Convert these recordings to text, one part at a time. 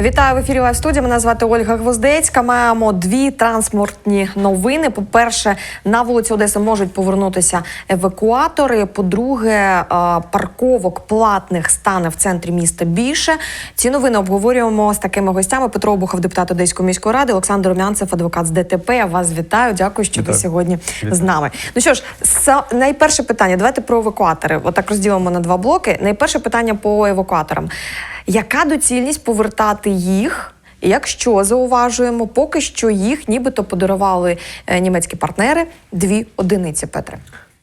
Вітаю в ефірі Лайв студія. Мене звати Ольга Гвоздецька. Маємо дві транспортні новини. По-перше, на вулиці Одеси можуть повернутися евакуатори. По-друге, е, парковок платних стане в центрі міста більше. Ці новини обговорюємо з такими гостями. Петро Обухов, депутат Одеської міської ради, Олександр Румянцев, адвокат з ДТП. Я вас вітаю. Дякую, що ви сьогодні Вітаю. з нами. Ну що ж, найперше питання. Давайте про евакуатори. Отак розділимо на два блоки. Найперше питання по евакуаторам. Яка доцільність повертати їх? Якщо зауважуємо, поки що їх нібито подарували е, німецькі партнери дві одиниці, Петре.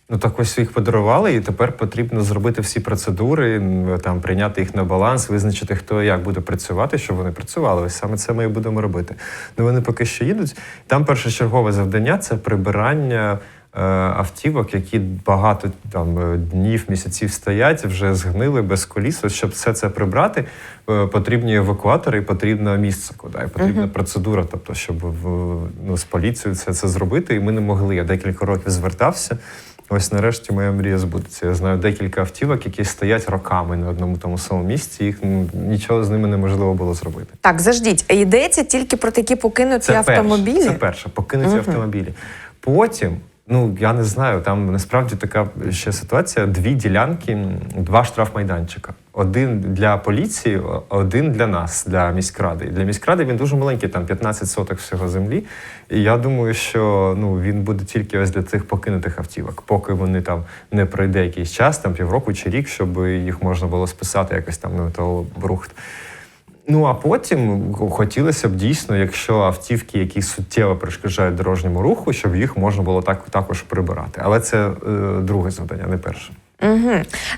Ну так ось їх подарували, і тепер потрібно зробити всі процедури, там прийняти їх на баланс, визначити, хто як буде працювати, щоб вони працювали. Ось саме це ми і будемо робити. Ну вони поки що їдуть. Там першочергове завдання це прибирання. Е, Автівок, які багато там е, днів, місяців стоять, вже згнили без коліс. Ось щоб все це прибрати, е, потрібні евакуатори і потрібно місце, куди і потрібна процедура. Тобто, щоб в- ну, з поліцією це, це зробити. І ми не могли. Я декілька років звертався. Ось нарешті моя мрія збудеться. Я знаю декілька автівок, які стоять роками на одному тому самому місці. Їх ну, нічого з ними неможливо було зробити. Так, заждіть, йдеться тільки про такі покинуті автомобілі. Перше, це перше, покинуті Мгм. автомобілі. Потім, ну я не знаю, там насправді така ще ситуація: дві ділянки, два штрафмайданчика. Один для поліції, один для нас, для міськради. І для міськради він дуже маленький, там 15 соток всього землі. І я думаю, що ну він буде тільки ось для цих покинутих автівок, поки вони там не пройде якийсь час, там півроку чи рік, щоб їх можна було списати якось там на металобрухт. Ну а потім хотілося б дійсно, якщо автівки, які суттєво перешкоджають дорожньому руху, щоб їх можна було так також прибирати. Але це е, друге завдання, не перше. Угу.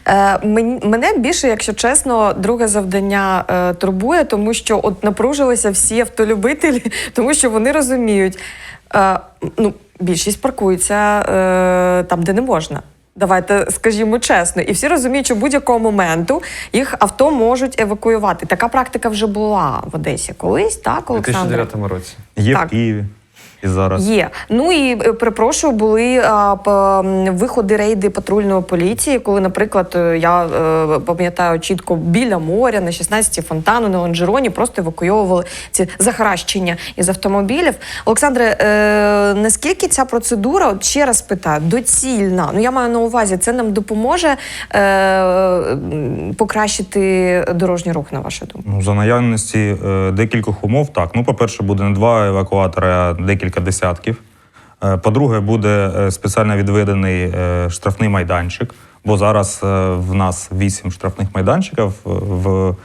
Е, мене більше, якщо чесно, друге завдання е, турбує, тому що от напружилися всі автолюбителі, тому що вони розуміють, е, ну, більшість паркується е, там, де не можна. Давайте скажімо чесно, і всі розуміють, що будь-якого моменту їх авто можуть евакуювати. Така практика вже була в Одесі колись, так, У Олександр? 2009 році. Є Так. в Києві і зараз. Є. Ну і е, перепрошую, були а, п- виходи рейди патрульної поліції, коли, наприклад, е, я е, пам'ятаю чітко біля моря на 16 фонтану на лонжероні просто евакуйовували ці захаращення із автомобілів. Олександре, е, наскільки ця процедура, от ще раз питаю, доцільна? Ну я маю на увазі, це нам допоможе е, покращити дорожній рух, на вашу думку? Ну, за наявності е, декількох умов, так. Ну, по-перше, буде не два евакуатори, а декілька десятків. Е, по-друге, буде е, спеціально відведений е, штрафний майданчик, бо зараз в нас вісім штрафних майданчиків в,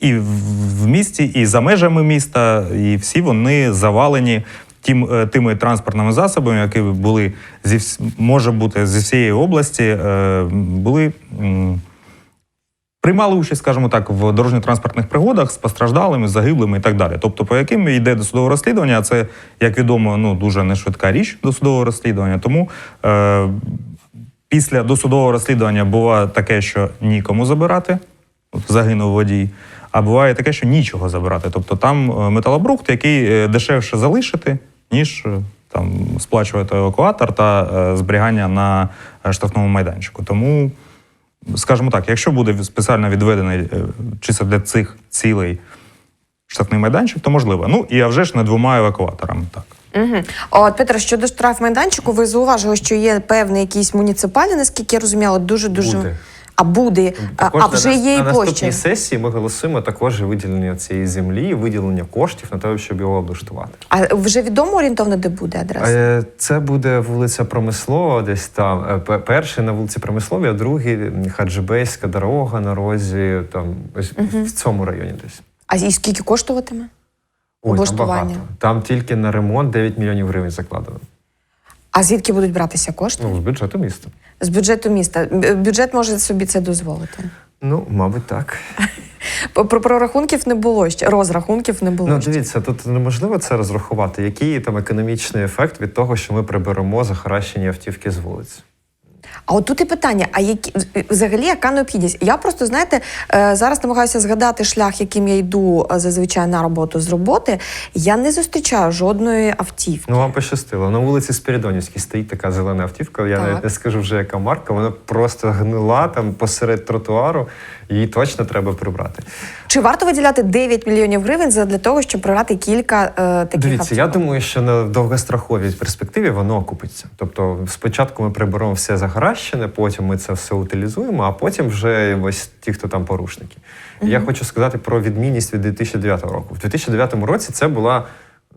і в- місті, і за межами міста, і всі вони завалені. Тим, тими транспортними засобами, які були зі може бути зі всієї області, були приймали участь, скажімо так, в дорожньо-транспортних пригодах з постраждалими, загиблими і так далі. Тобто, по яким йде досудове розслідування, а це, як відомо, ну дуже нешвидка річ досудового розслідування. Тому е, після досудового розслідування буває таке, що нікому забирати, загинув водій. А буває таке, що нічого забирати. Тобто там е, металобрухт, який е, дешевше залишити, ніж е, там сплачувати евакуатор та зберігання на штрафному майданчику. Тому скажімо так, якщо буде спеціально відведений е, чисто для цих цілей штрафний майданчик, то можливо. Ну і а вже ж не двома евакуаторами. Так. Угу. От Петро, щодо штраф майданчику, ви зауважили, що є певний якийсь муніципальний, наскільки я розуміла, дуже дуже Буде. А буде, а, Також а вже нас- є і на наступній сесії. Ми голосуємо також виділення цієї землі, виділення коштів на те, щоб його облаштувати. А вже відомо орієнтовно, де буде адреса? Е, Це буде вулиця Промислова, десь там. Е, Перший на вулиці Промисловій, а другий Хаджибейська дорога на розі, там ось в цьому районі десь. А і скільки коштуватиме? Ой, там багато. Там тільки на ремонт 9 мільйонів гривень закладено. А звідки будуть братися кошти? Ну, з бюджету міста. З бюджету міста. Бюджет може собі це дозволити. Ну, мабуть, так. Про про прорахунків не було ще, розрахунків не було. Ну, дивіться, тут неможливо це розрахувати. Який там економічний ефект від того, що ми приберемо захаращені автівки з вулиць? А от тут і питання: а які взагалі яка необхідність? Я просто знаєте, е, зараз намагаюся згадати шлях, яким я йду е, зазвичай на роботу з роботи. Я не зустрічаю жодної автівки. Ну, вам пощастило. На вулиці Спірідонівській стоїть така зелена автівка. Я Так. навіть не скажу вже, яка марка. Вона просто гнила там посеред тротуару. Її точно треба прибрати. Чи варто виділяти 9 мільйонів гривень за- для того, щоб програти кілька е, таких Дивіться, я думаю, що на довгостроковій перспективі воно окупиться. Тобто, спочатку ми приберемо все загращене, потім ми це все утилізуємо, а потім вже ось ті, хто там порушники. І Я хочу сказати про відмінність від 2009 року. В 2009 році це була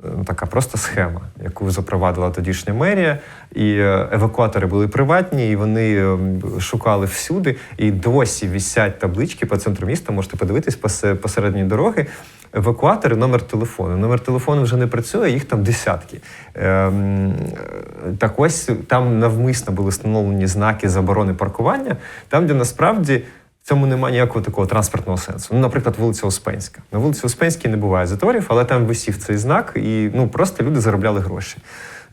е, така просто схема, яку запровадила тодішня мерія, і е, евакуатори були приватні, і вони е, шукали всюди. І досі вісять таблички по центру міста. Можете подивитись посе- посередині дороги. Евакуатори, номер телефону. Номер телефону вже не працює, їх там десятки. Ем, так ось там навмисно були встановлені знаки заборони паркування, там, де насправді в цьому немає ніякого такого транспортного сенсу. Ну, наприклад, вулиця Успенська. На вулиці Успенській не буває заторів, але там висів цей знак, і ну просто люди заробляли гроші.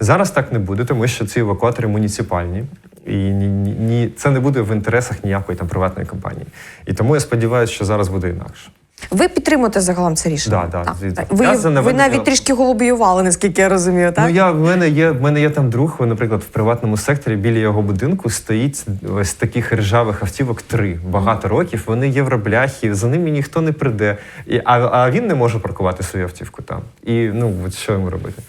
Зараз так не буде, тому що ці евакуатори муніципальні, і ні, ні, це не буде в інтересах ніякої там приватної компанії. І тому я сподіваюся, що зараз буде інакше. Ви підтримуєте загалом це рішення? Да, да, звідси. Ви, Я ви навіть трішки голубіювали, наскільки я розумію, так? Ну я в мене є в мене є там друг. Наприклад, в приватному секторі біля його будинку стоїть ось таких ржавих автівок три багато років. Вони євробляхи, за ними ніхто не прийде. І, а, а він не може паркувати свою автівку там. І ну от що йому робити?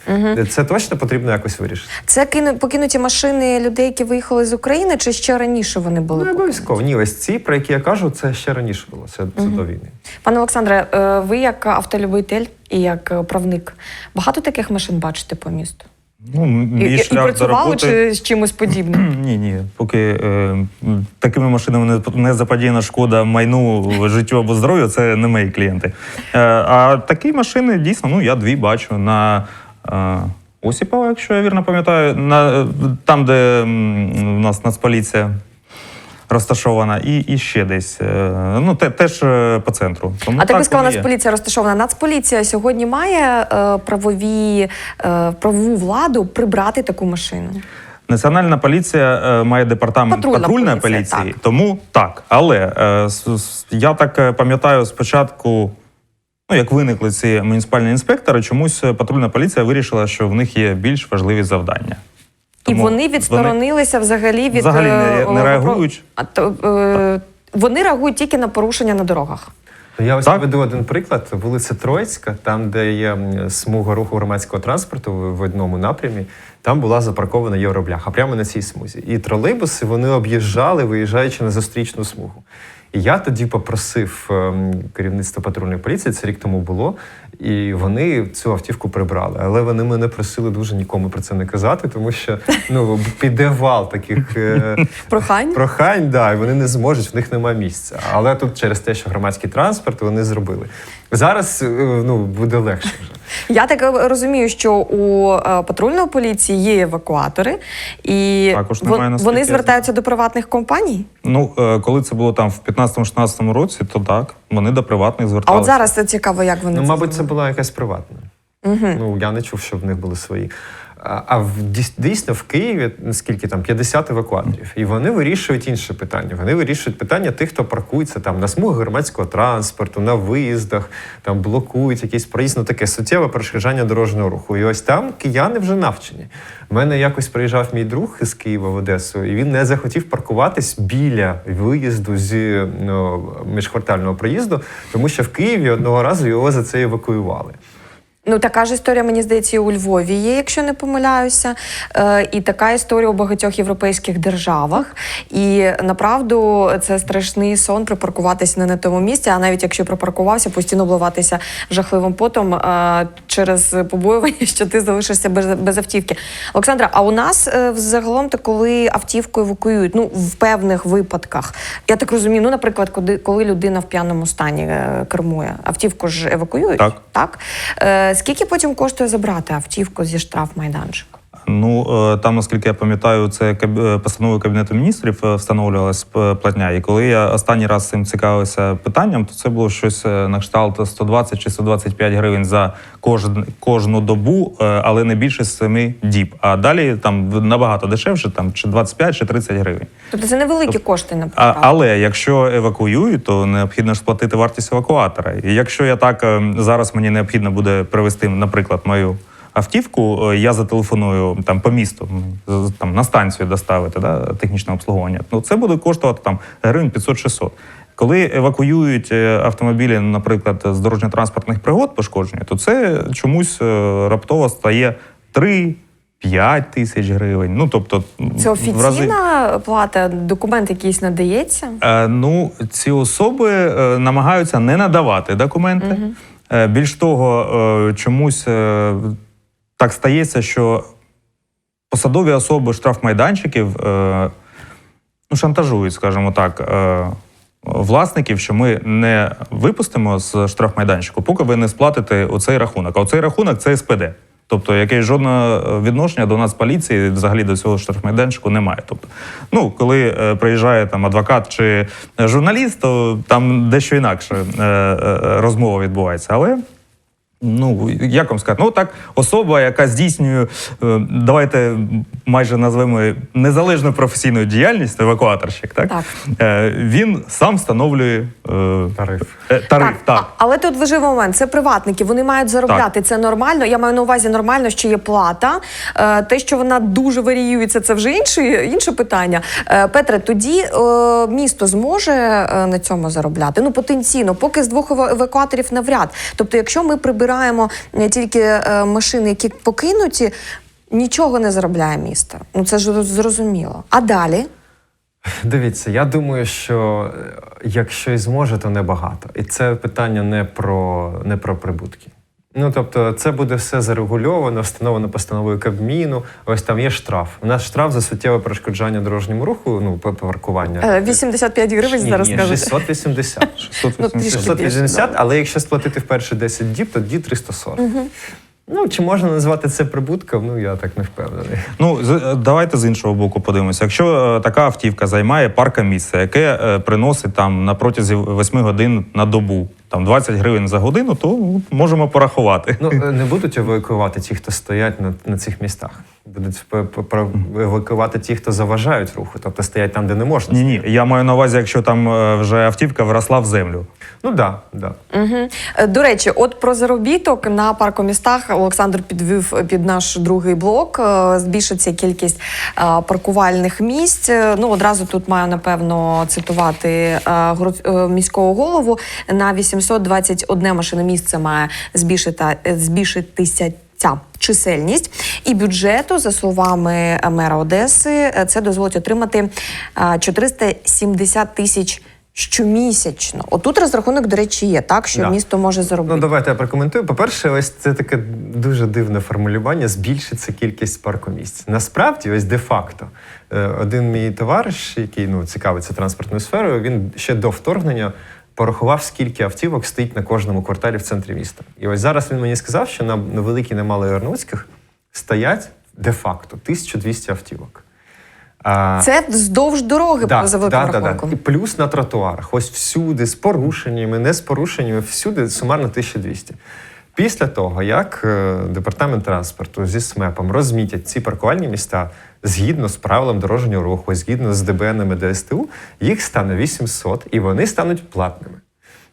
Це точно потрібно якось вирішити. Це кину, покинуті машини людей, які виїхали з України, чи ще раніше вони були? Ну, обов'язково. Ні, ось ці, про які я кажу, це ще раніше було. Це, це до війни. Пане Олександре, е, ви як автолюбитель і як е, правник, багато таких машин бачите по місту? Ну, мій і, і шлях до працювали роботи... чи з чимось подібним? Ні, ні. Поки е, такими машинами не, не заподіяна шкода майну, життю або здоров'ю, це не мої клієнти. Е, а такі машини дійсно, ну я дві бачу на. Е, Осіпова, якщо я вірно пам'ятаю, на, там, де у нас Нацполіція розташована, і, і ще десь. Е, ну, те, теж е, по центру. Тому а так воно є. Нацполіція розташована. Нацполіція сьогодні має е, правові, е, правову владу прибрати таку машину. Національна поліція е, має департамент Патрульна патрульної поліція, поліції, так. тому так. Але е, с- с- я так пам'ятаю спочатку. Ну, як виникли ці муніципальні інспектори, чомусь патрульна поліція вирішила, що в них є більш важливі завдання. І вони відсторонилися взагалі від Взагалі не- е, не реагують? А то, е, вони реагують тільки на порушення на дорогах. Я ось Так. наведу один приклад. Вулиця Троїцька, там, де є смуга руху громадського транспорту в в одному напрямі, там була запаркована євробляха прямо на цій смузі. І тролейбуси вони об'їжджали, виїжджаючи на зустрічну смугу. Я тоді попросив ем, керівництво патрульної поліції, це рік тому було, і вони цю автівку прибрали. Але вони мене просили дуже нікому про це не казати, тому що ну піде вал таких е, Прохань? прохань, да, і вони не зможуть, в них немає місця. Але тут через те, що громадський транспорт вони зробили. Зараз е, ну, буде легше вже. Я так е, розумію, що у е, патрульної поліції є евакуатори, і Також вон- немає, наскільки вони я звертаються до приватних компаній. Ну, е, коли це було там в 15-16 році, то так, вони до приватних А зверталися. от зараз це цікаво, як вони Ну, мабуть, це зробили. була якась приватна. Ну, я не чув, що в них були свої. А, в дійсно в Києві скільки там 50 евакуаторів, і вони вирішують інше питання. Вони вирішують питання тих, хто паркується там на смугах громадського транспорту, на виїздах, там блокують якийсь проїзд, ну таке суттєве перешкоджання дорожнього руху. І ось там кияни вже навчені. У мене якось приїжджав мій друг із Києва в Одесу, і він не захотів паркуватись біля виїзду з ну, міжквартального проїзду, тому що в Києві одного разу його за це евакуювали. Ну, така ж історія, мені здається, і у Львові є, якщо не помиляюся. Е, і така історія у багатьох європейських державах. І направду це страшний сон припаркуватися не на тому місці, а навіть якщо припаркувався, постійно обливатися жахливим потом е, через побоювання, що ти залишишся без, без автівки. Олександра, а у нас е, загалом то коли автівку евакуюють, ну в певних випадках, я так розумію, ну, наприклад, коли, коли людина в п'яному стані е, кермує, автівку ж евакуюють. Так. Так. Е, скільки потім коштує забрати автівку зі штрафмайданчика? Ну е, там, наскільки я пам'ятаю, це е, постановою кабінету міністрів е, встановлювалась платня. І коли я останній раз цим цікавився питанням, то це було щось на кшталт 120 чи 125 гривень за кожен, кожну добу, але не більше 7 діб. А далі там набагато дешевше, там чи 25, чи 30 гривень. Тобто це невеликі кошти на А, але якщо евакуюють, то необхідно ж сплатити вартість евакуатора. І якщо я так е, зараз мені необхідно буде привезти, наприклад, мою автівку, е, я зателефоную там по місту, там на станцію доставити да, технічне обслуговування. Ну це буде коштувати там гривень 500-600. Коли евакуюють е, автомобілі, наприклад, з дорожньо-транспортних пригод пошкодження, то це чомусь е, раптово стає 3-5 тисяч гривень. Ну тобто Це в рази- офіційна плата, документ якийсь надається. Е, ну, ці особи е, намагаються не надавати документи. Е, більш того, е, чомусь е, так стається, що посадові особи штрафмайданчиків е, ну, шантажують, скажімо так. Е, Власників, що ми не випустимо з штрафмайданчику, поки ви не сплатите оцей рахунок. А оцей рахунок це СПД. Тобто, яке жодного відношення до нас поліції, взагалі до цього штрафмайданчику немає. Тобто, ну коли е, приїжджає там адвокат чи журналіст, то там дещо інакше е, е, розмова відбувається. Але Ну, як вам сказати, ну так, особа, яка здійснює, е, давайте майже назвемо незалежну професійну діяльність, евакуаторщик, так? Так. Е, він сам встановлює е, Тариф. е, тариф. Так, а- але тут важливий момент. Це приватники, вони мають заробляти. Це нормально. Я маю на увазі нормально, що є плата. Те, що вона дуже варіюється, це вже інше, інше питання. Петре, тоді місто зможе на цьому заробляти. Ну, потенційно, поки з двох евакуаторів навряд. Тобто, якщо ми прибираємо е, тільки е, машини, які покинуті, нічого не заробляє місто. Ну це ж зрозуміло. А далі? Дивіться, я думаю, що е, якщо і зможе, то небагато. І це питання не про, не про прибутки. Ну тобто, це буде все зарегульовано, встановлено постановою Кабміну. Ось там є штраф. У нас штраф за суттєве перешкоджання дорожньому руху, ну по- паркування. Е, 85 гривень Ні, зараз ні, кажете. 680. 680. Ну, 680, але якщо сплатити в перші 10 діб, тоді 340. Ну, чи можна назвати це прибутком? Ну, я так не впевнений. Ну, з- е, давайте з іншого боку подивимося. Якщо е, така автівка займає парка місце, яке е, приносить там на протязі 8 годин на добу, там 20 гривень за годину, то можемо порахувати. Ну, е, не будуть евакуювати ті, хто стоять на, на цих містах. Будуть евакуювати ті, хто заважають руху, тобто стоять там, де не можна. Ні, ні, я маю на увазі, якщо там е, вже автівка вросла в землю. Ну так, да, да. Угу. До речі, от про заробіток на паркомістах Олександр підвів під наш другий блок. Збільшиться кількість паркувальних місць. Ну одразу тут маю напевно цитувати міського голову. На 821 машиномісце має збільшити, збільшитися. Ця чисельність і бюджету, за словами мера Одеси, е, це дозволить отримати е, 470 тисяч щомісячно. Отут розрахунок, до речі, є так, що Да. місто може заробити. Ну, давайте я прокоментую. По-перше, ось це таке дуже дивне формулювання збільшиться кількість паркомісць. Насправді, ось де-факто, е, один мій товариш, який ну, цікавиться транспортною сферою, він ще до вторгнення порахував, скільки автівок стоїть на кожному кварталі в центрі міста. І ось зараз він мені сказав, що на, великій Немалої Немалоярнуцьких стоять де-факто 1200 автівок. Це вздовж дороги Да, за великим да, да, да. І плюс на тротуарах. Ось всюди з порушеннями, не з порушеннями, всюди сумарно 1200. Після того, як е, департамент транспорту зі СМЕПом розмітять ці паркувальні міста згідно з правилом дорожнього руху, згідно з ДБНами ДСТУ, їх стане 800 і вони стануть платними.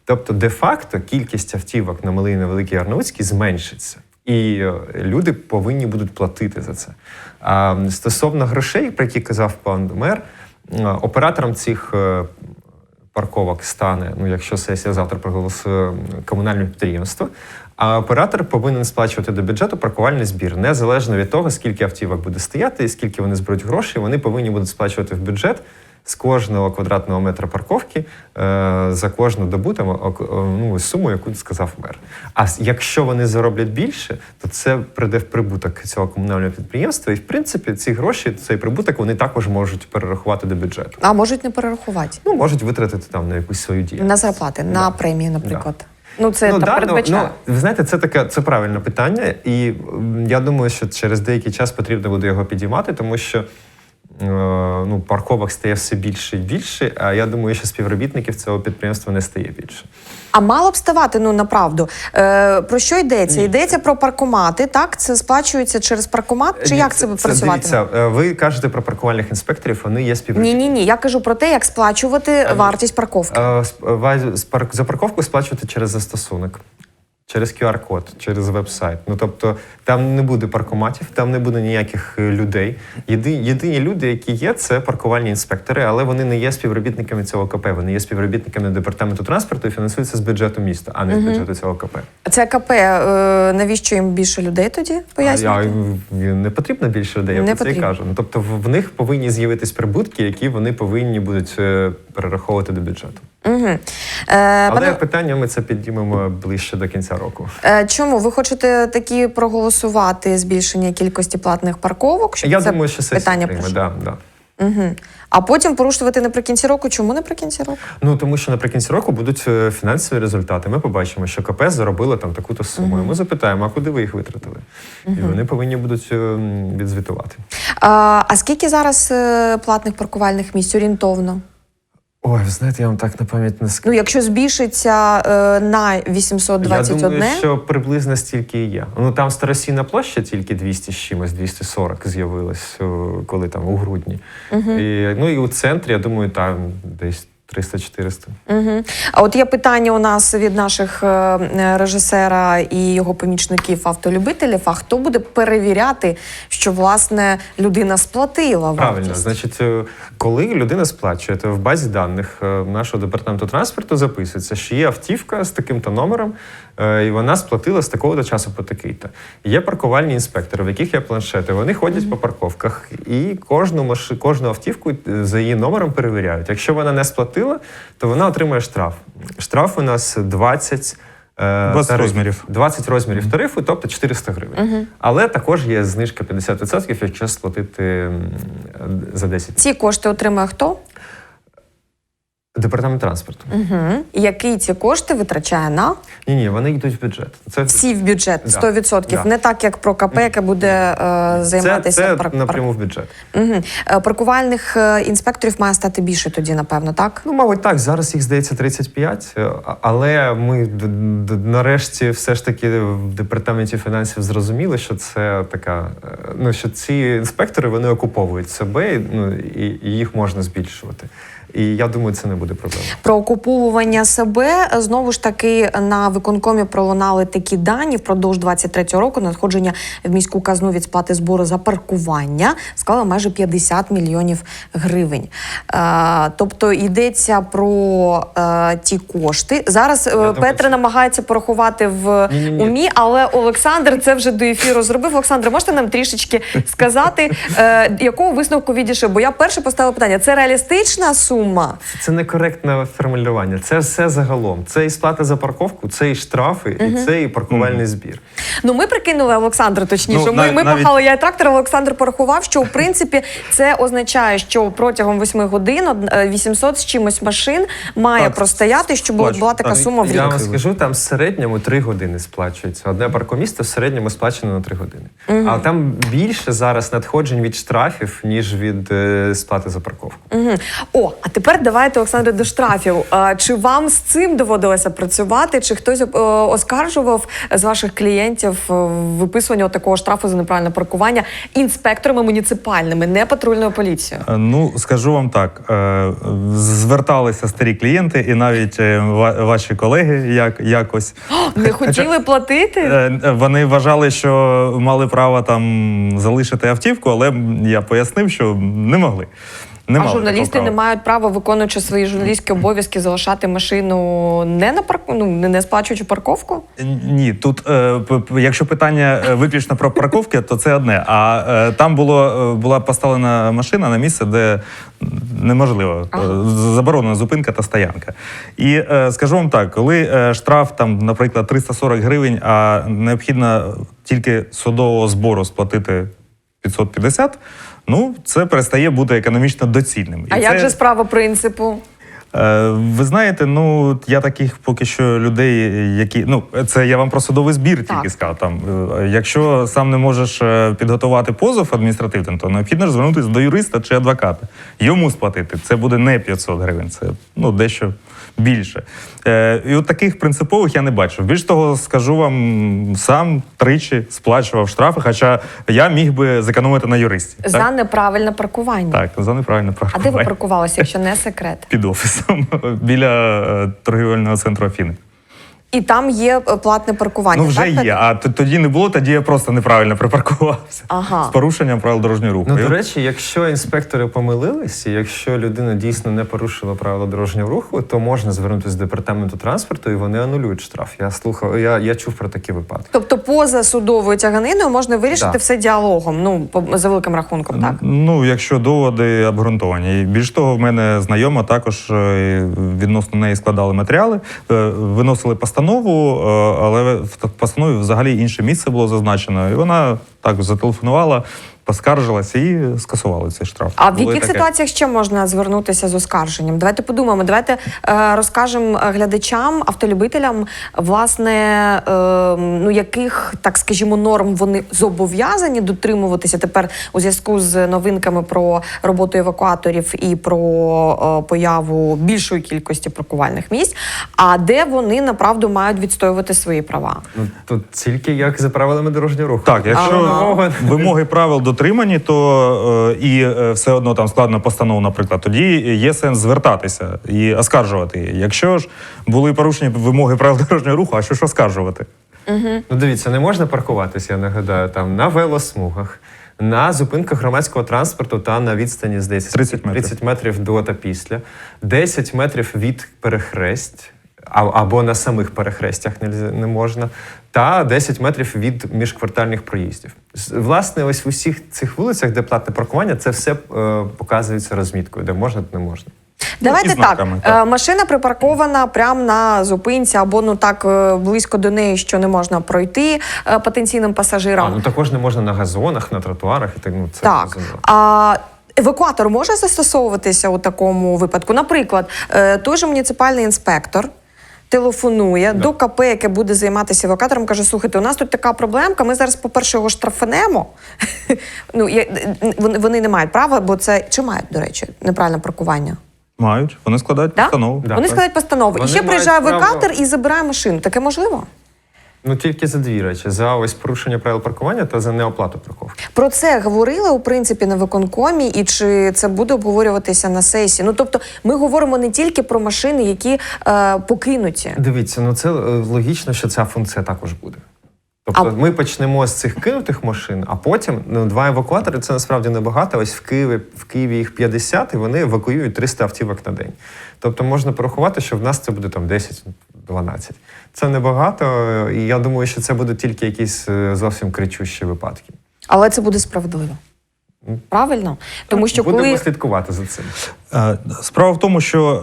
Тобто, де-факто кількість автівок на малий і на великій Арнавутській зменшиться. І е, люди повинні будуть платити за це. А стосовно грошей, про які казав пан мер, е, оператором цих парковок стане, ну якщо сесія завтра проголосує комунальне підприємство. А оператор повинен сплачувати до бюджету паркувальний збір, незалежно від того, скільки автівок буде стояти і скільки вони зберуть грошей, вони повинні будуть сплачувати в бюджет з кожного квадратного метра парковки е, за кожну добу там ок- ну, суму, яку сказав мер. А якщо вони зароблять більше, то це прийде в прибуток цього комунального підприємства, і в принципі ці гроші, цей прибуток вони також можуть перерахувати до бюджету. А можуть не перерахувати Ну можуть витратити там на якусь свою діяльність. на зарплати, на Да. премії, наприклад. Ну це Ну, та, да, ну, передбачає. ну, ви знаєте, це таке це правильне питання, і я думаю, що через деякий час потрібно буде його підіймати, тому що ну, парковок стає все більше і більше. А я думаю, що співробітників цього підприємства не стає більше. А мало б ставати, ну направду. Е, про що йдеться? Йдеться про паркомати, так? Це сплачується через паркомат? Чи як це, працюватиме? Дивіться, е, ви кажете про паркувальних інспекторів, вони є Ні, співробітниками. ні, ні. Я кажу про те, як сплачувати вартість парковки. Е, сп- ва- з парк- За парковку сплачувати через застосунок. через QR-код, через веб-сайт. Ну тобто там не буде паркоматів, там не буде ніяких е, людей. Єди, єдині люди, які є, це паркувальні інспектори, але вони не є співробітниками цього КП. Вони є співробітниками департаменту транспорту і фінансуються з бюджету міста, а не з бюджету цього КП. Це КП. е, Навіщо їм більше людей тоді? А Пояснюєте? я, не потрібно більше людей, я Не про це і потрібно. кажу. Ну, тобто в, в них повинні з'явитись прибутки, які вони повинні будуть е, перераховувати до бюджету. Угу. Е, Але пане- питання ми це підіймемо ближче до кінця року. Е, Чому ви хочете такі проголосувати збільшення кількості платних парковок? Щоб Я це думаю, що сесія питання прийме. пройшло? Да, да. Угу. А потім порушувати наприкінці року. Чому наприкінці року? Ну тому що наприкінці року будуть е, фінансові результати. Ми побачимо, що КП заробило там таку-то суму. І ми запитаємо, а куди ви їх витратили? І вони повинні будуть е, м, відзвітувати. А, а скільки зараз е, платних паркувальних місць орієнтовно? Ой, ви знаєте, я вам так на пам'ять не скажу. Ну, якщо збільшиться е, на 821, Я думаю, що приблизно стільки і є. Ну там старосійна площа тільки 200 з чимось, 240 з'явилась, коли там у грудні. І, ну і у центрі, я думаю, там десь 300-400. Угу. А от є питання у нас від наших е, режисера і його помічників автолюбителів. А хто буде перевіряти, що власне людина сплатила Правильно, вартість? значить, е, коли людина сплачує, то в базі даних е, нашого департаменту транспорту записується, що є автівка з таким-то номером, і вона сплатила з такого до часу по такий-то. Є паркувальні інспектори, в яких є планшети. Вони ходять по парковках і кожну кожну автівку за її номером перевіряють. Якщо вона не сплатила, то вона отримує штраф. Штраф у нас 20 е, 20 тарифів. розмірів. 20 розмірів тарифу, тобто 400 гривень. Але також є знижка 50%, якщо сплатити за 10. Ці кошти отримує хто? Департамент транспорту. Угу. Який ці кошти витрачає на Ні, ні, вони йдуть в бюджет. Це всі в бюджет Да. 100%. Да. Не так, як про КП, яке буде е, це, займатися це парк- напряму в бюджет. Угу. Паркувальних е, інспекторів має стати більше тоді, напевно, так? Ну, мабуть, так. Зараз їх здається 35, е, а- але ми д- д- нарешті все ж таки в департаменті фінансів зрозуміли, що це така. е, Ну що ці інспектори вони окуповують себе, і, ну і, і їх можна збільшувати. І я думаю, це не буде проблема. Про окуповування себе е, знову ж таки на виконкомі пролунали такі дані впродовж 23-го року. Надходження в міську казну від сплати збору за паркування склало майже 50 мільйонів гривень. Е, тобто йдеться про е, ті кошти. Зараз е, думаю, Петра це- намагається порахувати в Ні-ні-ні. умі, але Олександр це вже до ефіру зробив. Олександр, можете нам трішечки сказати, е, якого висновку відійшов? Бо я перше поставила питання: це реалістична сума? Це некоректне формулювання. Це все загалом. Це і сплата за парковку, це і штрафи, і це і паркувальний збір. Ну, ми прикинули Олександр, точніше. Ну, ми нав- ми навіть- я і трактор. Олександр порахував, що в принципі це означає, що протягом 8 годин е, 800 з чимось машин має Так, простояти, щоб була, сплачу. була така Так. сума в Я вам скажу, там в середньому 3 години сплачується. Одне паркомісто в середньому сплачено на 3 години. А там більше зараз надходжень від штрафів, ніж від е, сплати за парковку. Угу. О, а тепер давайте, Олександре, до штрафів. Чи вам з цим доводилося працювати? Чи хтось е, оскаржував з ваших клієнтів е, виписування такого штрафу за неправильне паркування інспекторами муніципальними, не патрульною поліцією? Е, Ну, скажу вам так: зверталися старі клієнти, і навіть ваші колеги як, якось. Не хотіли платити? Вони вважали, що мали право там залишити автівку, але я пояснив, що не могли. Не а журналісти не мають права, виконуючи свої журналістські обов'язки, залишати машину не на парку, ну не сплачуючи парковку. Ні, тут, е, якщо питання е, виключно про парковки, то це одне. А е, там було, е, була поставлена машина на місце, де неможливо е, заборонена зупинка та стоянка. І е, скажу вам так, коли е, штраф там, наприклад, 340 гривень, а необхідно тільки судового збору сплатити 550, ну це перестає бути економічно доцільним. А І як це- же справа принципу? Е, Ви знаєте, ну я таких поки що людей, які ну це я вам про судовий збір Так. тільки сказав. Там е, якщо сам не можеш е, підготувати позов адміністративний, то необхідно ж звернутися до юриста чи адвоката. Йому сплатити це буде не 500 гривень, це ну дещо більше. Е, І от таких принципових я не бачив. Більш того, скажу вам, сам тричі сплачував штрафи, хоча я міг би зекономити на юристі. За Так, неправильне паркування. так за неправильне А де ви паркувалися, якщо не секрет? під офісом біля е, торгівельного центру Афіни. І там є е, платне паркування. Ну, вже так? є. А тоді не було, тоді я просто неправильно припаркувався. Ага. З порушенням правил дорожнього руху. Ну, до речі, якщо інспектори помилилися, якщо людина дійсно не порушила правила дорожнього руху, то можна звернутися до департаменту транспорту і вони анулюють штраф. Я слухав, я, я чув про такі випадки. Тобто, поза судовою тяганиною можна вирішити Да. все діалогом. Ну, за великим рахунком, так? Ну, якщо доводи обґрунтовані. І більш того, в мене знайома також е, відносно неї складали матеріали, е, виносили постанову, е, але в та- постанові взагалі інше місце було зазначено. І вона так зателефонувала, поскаржилася і скасували цей штраф. А в Було яких таке. ситуаціях ще можна звернутися з оскарженням? Давайте подумаємо. Давайте е, розкажемо глядачам, автолюбителям, власне, е, ну яких, так скажімо, норм вони зобов'язані дотримуватися тепер у зв'язку з новинками про роботу евакуаторів і про е, появу більшої кількості паркувальних місць. А де вони направду мають відстоювати свої права? Ну тут тільки як за правилами дорожнього руху. Так, якщо Ага. вимоги правил дотримані, то е, і е, все одно там складно постанову, наприклад, тоді є сенс звертатися і оскаржувати її. Якщо ж були порушені вимоги правил дорожнього руху, а що ж оскаржувати? Ну, дивіться, не можна паркуватися, я нагадаю, там на велосмугах, на зупинках громадського транспорту та на відстані здається 30 метрів. 30 метрів до та після, 10 метрів від перехресть. а- Або на самих перехрестях не, не можна, та 10 метрів від міжквартальних проїздів. Власне, ось в усіх цих вулицях, де платне паркування, це все е, показується розміткою, де можна, де не можна. Давайте і так. знаками, так. Е, Машина припаркована прямо на зупинці або ну так е, близько до неї, що не можна пройти потенційним А, пасажирам. ну також не можна на газонах, на тротуарах і так. Ну це Так. А евакуатор може застосовуватися у такому випадку? Наприклад, той же муніципальний інспектор. Телефонує до КП, яке буде займатися евакуатором, каже: слухайте, у нас тут така проблемка. Ми зараз, по-перше, його штрафанемо. ну, я- вони, вони не мають права, бо це чи мають, до речі, неправильне паркування. Мають, вони складають Да? постанову. Да. Вони складають постанову. Вони і ще приїжджає евакуатор і забирає машину. Таке можливо? Ну тільки за дві речі: за ось порушення правил паркування та за неоплату парковки. Про це говорили у принципі на виконкомі, і чи це буде обговорюватися на сесії? Ну тобто, ми говоримо не тільки про машини, які е, покинуті. Дивіться, ну це е, логічно, що ця функція також буде. Тобто А- ми почнемо з цих кинутих машин, а потім ну, два евакуатори це насправді небагато. Ось в Києві, в Києві їх 50, і вони евакуюють 300 автівок на день. Тобто можна порахувати, що в нас це буде там 10-12. Це небагато, і я думаю, що це будуть тільки якісь е, зовсім кричущі випадки. Але це буде справедливо. Правильно? Тому що Будемо коли слідкувати за цим. Е, Справа в тому, що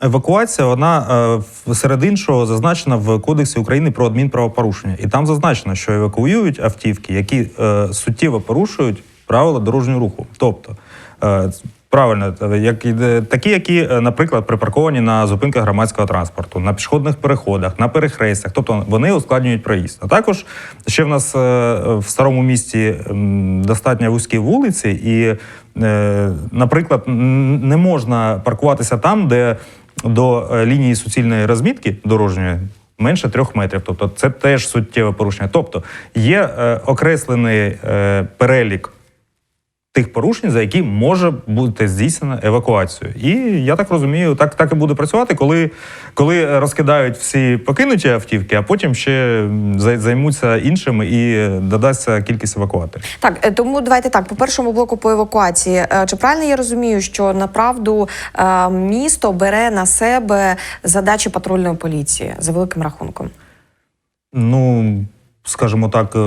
е, евакуація, вона серед іншого зазначена в Кодексі України про адмінправопорушення. І там зазначено, що евакуюють автівки, які е, суттєво порушують правила дорожнього руху. Тобто, е, правильно, е, як, іде- такі, які, е, наприклад, припарковані на зупинках громадського транспорту, на пішохідних переходах, на перехрестях, тобто вони ускладнюють проїзд. А також ще в нас е, в старому місті достатньо вузькі вулиці, і, е, наприклад, не можна паркуватися там, де до е, лінії суцільної розмітки дорожньої. Менше трьох метрів, тобто це теж суттєве порушення. Тобто є е, окреслений е, перелік тих порушень, за які може бути здійснена евакуація. І я так розумію, так, так і буде працювати, коли, коли розкидають всі покинуті автівки, а потім ще займуться іншими і додасться кількість евакуаторів. так, е, тому давайте так. По першому блоку по евакуації. Е, Чи правильно я розумію, що направду е, місто бере на себе задачі патрульної поліції за великим рахунком? Ну, скажімо так, е,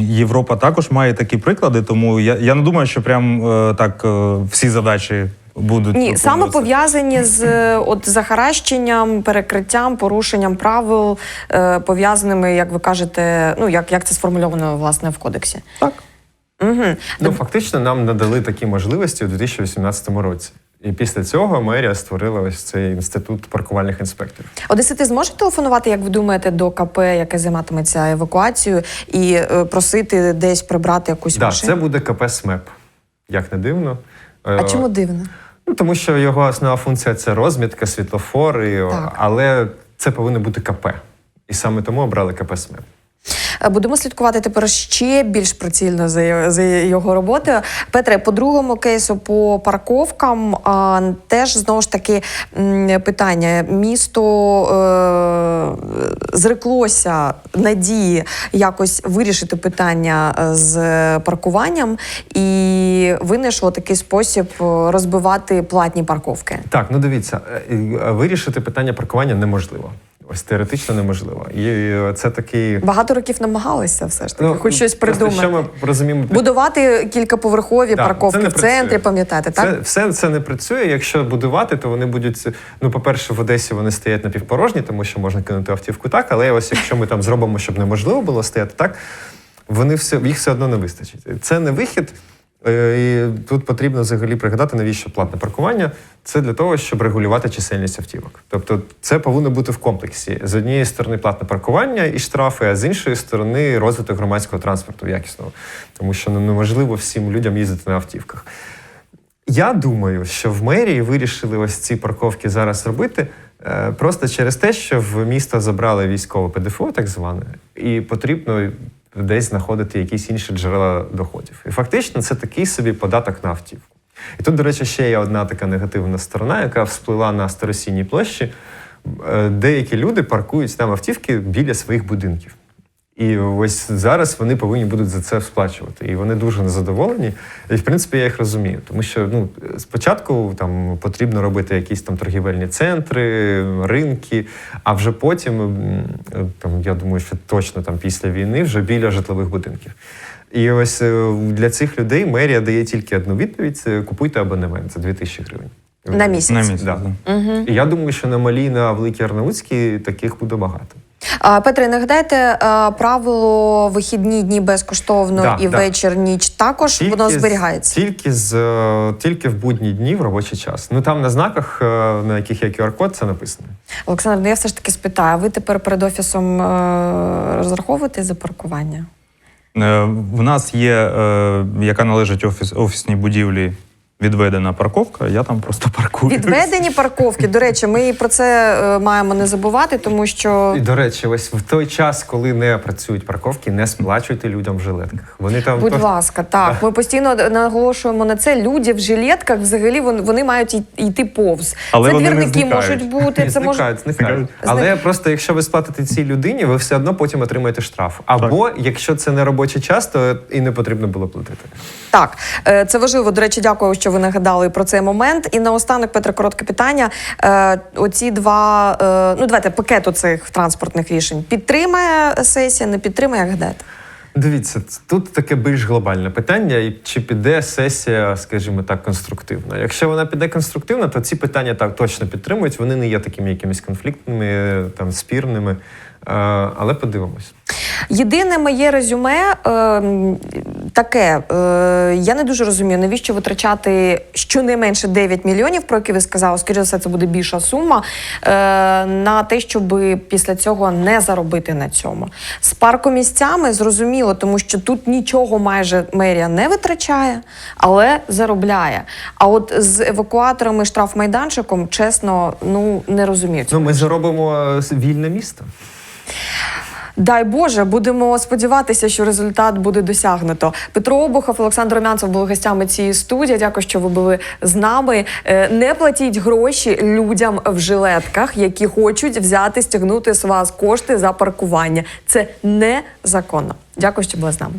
Європа також має такі приклади, тому я, я не думаю, що прям е, так е, всі задачі будуть. Ні, саме пов'язані з от захаращенням, перекриттям, порушенням правил, е, пов'язаними, як ви кажете, ну як, як це сформульовано власне в кодексі. Так. Угу. Ну, фактично, нам надали такі можливості у 2018 році. І після цього мерія створила ось цей інститут паркувальних інспекторів. Одесити зможуть телефонувати, як ви думаєте, до КП, яке займатиметься евакуацією, і е, просити десь прибрати якусь Так, машину? це буде КП СМЕП. Як не дивно. А Е, чому дивно? Ну, тому що його основна функція це розмітка, світлофор, і, Так. але це повинно бути КП. І саме тому обрали КП СМЕП. Е, Будемо слідкувати тепер ще більш прицільно за, його- роботою. Петре, по другому кейсу по парковкам а, теж знову ж таки питання. Місто е, зреклося надії якось вирішити питання е, з паркуванням і винайшло такий спосіб розбивати платні парковки. Так, ну дивіться, вирішити питання паркування неможливо. Ось теоретично неможливо. І це такий. Багато років намагалися все ж таки, хоч щось Ну, придумати. Що ми розуміємо? Будувати кількаповерхові Так, парковки в центрі, пам'ятаєте, Це, так? все це не працює. Якщо будувати, то вони будуть. Ну, по-перше, в Одесі вони стоять напівпорожні, тому що можна кинути автівку так. Але ось якщо ми там зробимо, щоб неможливо було стояти так, вони все їх все одно не вистачить. Це не вихід. Е, І тут потрібно взагалі пригадати, навіщо платне паркування. Це для того, щоб регулювати чисельність автівок. Тобто, це повинно бути в комплексі. З однієї сторони платне паркування і штрафи, а з іншої сторони розвиток громадського транспорту якісного, тому що ну, неможливо всім людям їздити на автівках. Я думаю, що в мерії вирішили ось ці парковки зараз робити е, просто через те, що в місто забрали військове ПДФО, так зване, і потрібно десь знаходити якісь інші джерела доходів. І фактично це такий собі податок на автівку. І тут, до речі, ще є одна така негативна сторона, яка всплила на старосінній площі. Е, Деякі люди паркують там автівки біля своїх будинків. І ось зараз вони повинні будуть за це сплачувати. І вони дуже незадоволені. І в принципі я їх розумію, тому що ну спочатку там потрібно робити якісь там торгівельні центри, ринки, а вже потім там я думаю, що точно там після війни вже біля житлових будинків. І ось е, для цих людей мерія дає тільки одну відповідь: це купуйте абонемент за 2000 гривень. На місяць. На місяць. Да. да. І я думаю, що на малій, на великій Арнаутській таких буде багато. Петре, нагадайте правило вихідні дні безкоштовно Да, і да. вечір ніч також воно з- зберігається. Тільки з е, тільки в будні дні в робочий час. Ну там на знаках, е, на яких є QR-код, це написано. Олександр, ну я все ж таки спитаю, а ви тепер перед офісом е, розраховуєте за паркування? Е, В нас є, е, яка належить офіс, офісній будівлі, відведена парковка, я там просто паркую. Відведені парковки. До речі, ми про це е, маємо не забувати, тому що І до речі, ось в той час, коли не працюють парковки, не сплачуйте людям в жилетках. Вони там Будь ласка, так. Ми постійно наголошуємо на це. Люди в жилетках взагалі вони, вони мають й- йти повз. Але це вони не двірники зникають. можуть бути. Це може зникають, зникають. Але просто якщо ви сплатите цій людині, ви все одно потім отримаєте штраф. Або якщо це не робочий час, то і не потрібно було платити. так. е, Це важливо. До речі, дякую, що ви нагадали про цей момент. І наостанок, Петре, коротке питання. Е, Оці два е, ну давайте пакету цих транспортних рішень підтримає сесія, не підтримає, як гадаєте? Дивіться, тут таке більш глобальне питання, і чи піде сесія, скажімо так, конструктивно. Якщо вона піде конструктивно, то ці питання так точно підтримують. Вони не є такими якимись конфліктними, там спірними. Е, Але подивимось. Єдине моє резюме е, м, таке. Е, я не дуже розумію, навіщо витрачати щонайменше 9 мільйонів, про які ви сказали, скоріше за все, це буде більша сума, е, на те, щоб після цього не заробити на цьому. З паркомісцями зрозуміло, тому що тут нічого майже мерія не витрачає, але заробляє. А от з евакуаторами штрафмайданчиком, чесно, ну не розумію. Ну, ми заробимо е, вільне місто. Дай Боже, будемо сподіватися, що результат буде досягнуто. Петро Обухов, Олександр Ромянцев були гостями цієї студії. Дякую, що ви були з нами. Е, Не платіть гроші людям в жилетках, які хочуть взяти стягнути з вас кошти за паркування. Це незаконно. Дякую, що були з нами.